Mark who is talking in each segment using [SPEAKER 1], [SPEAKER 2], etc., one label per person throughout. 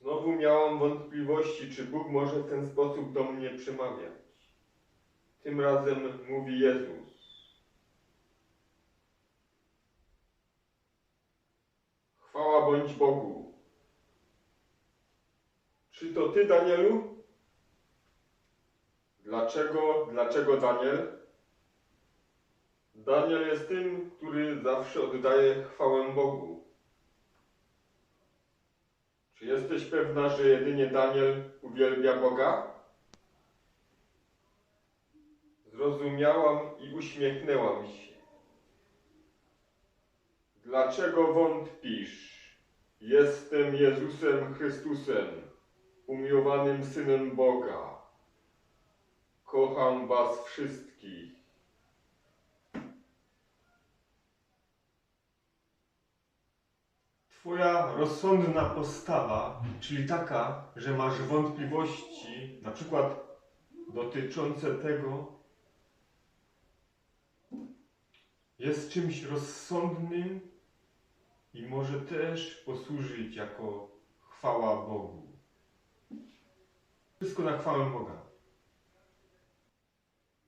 [SPEAKER 1] Znowu miałam wątpliwości, czy Bóg może w ten sposób do mnie przemawiać. Tym razem mówi Jezus. Chwała bądź Bogu. Czy to ty, Danielu? Dlaczego, dlaczego Daniel? Daniel jest tym, który zawsze oddaje chwałę Bogu. Czy jesteś pewna, że jedynie Daniel uwielbia Boga? Zrozumiałam i uśmiechnęłam się. Dlaczego wątpisz? Jestem Jezusem Chrystusem, umiłowanym Synem Boga. Kocham was wszystkich.
[SPEAKER 2] Twoja rozsądna postawa, czyli taka, że masz wątpliwości, na przykład dotyczące tego, jest czymś rozsądnym i może też posłużyć jako chwała Bogu. Wszystko na chwałę Boga.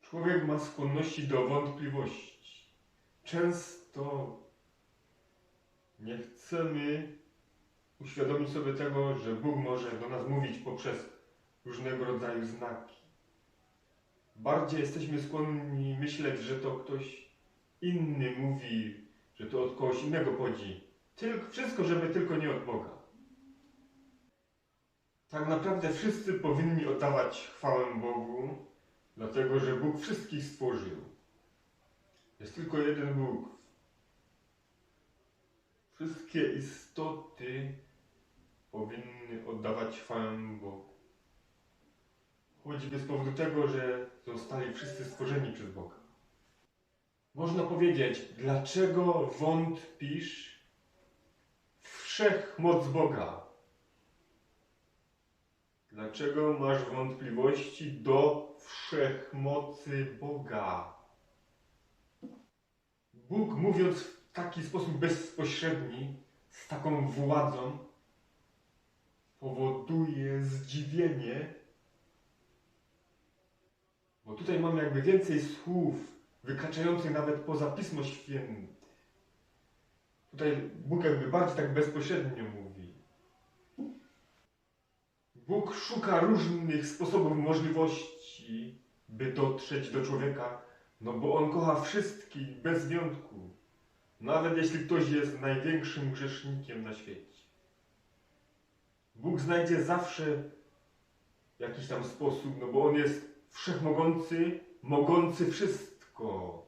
[SPEAKER 2] Człowiek ma skłonności do wątpliwości. Często nie chcemy uświadomić sobie tego, że Bóg może do nas mówić poprzez różnego rodzaju znaki. Bardziej jesteśmy skłonni myśleć, że to ktoś inny mówi, że to od kogoś innego chodzi. Tylko, wszystko, żeby tylko nie od Boga. Tak naprawdę wszyscy powinni oddawać chwałę Bogu, dlatego że Bóg wszystkich stworzył. Jest tylko jeden Bóg. Wszystkie istoty powinny oddawać chwałę Bogu. Choćby z powodu tego, że zostali wszyscy stworzeni przez Boga. Można powiedzieć, dlaczego wątpisz w wszechmoc Boga? Dlaczego masz wątpliwości do wszechmocy Boga? Bóg mówiąc w taki sposób bezpośredni, z taką władzą, powoduje zdziwienie, bo tutaj mamy jakby więcej słów wykraczających nawet poza Pismo Święte. Tutaj Bóg jakby bardziej tak bezpośrednio mówi. Bóg szuka różnych sposobów, możliwości, by dotrzeć do człowieka, no bo On kocha wszystkich bez wyjątku. Nawet jeśli ktoś jest największym grzesznikiem na świecie. Bóg znajdzie zawsze jakiś tam sposób, no bo On jest wszechmogący, mogący wszystko.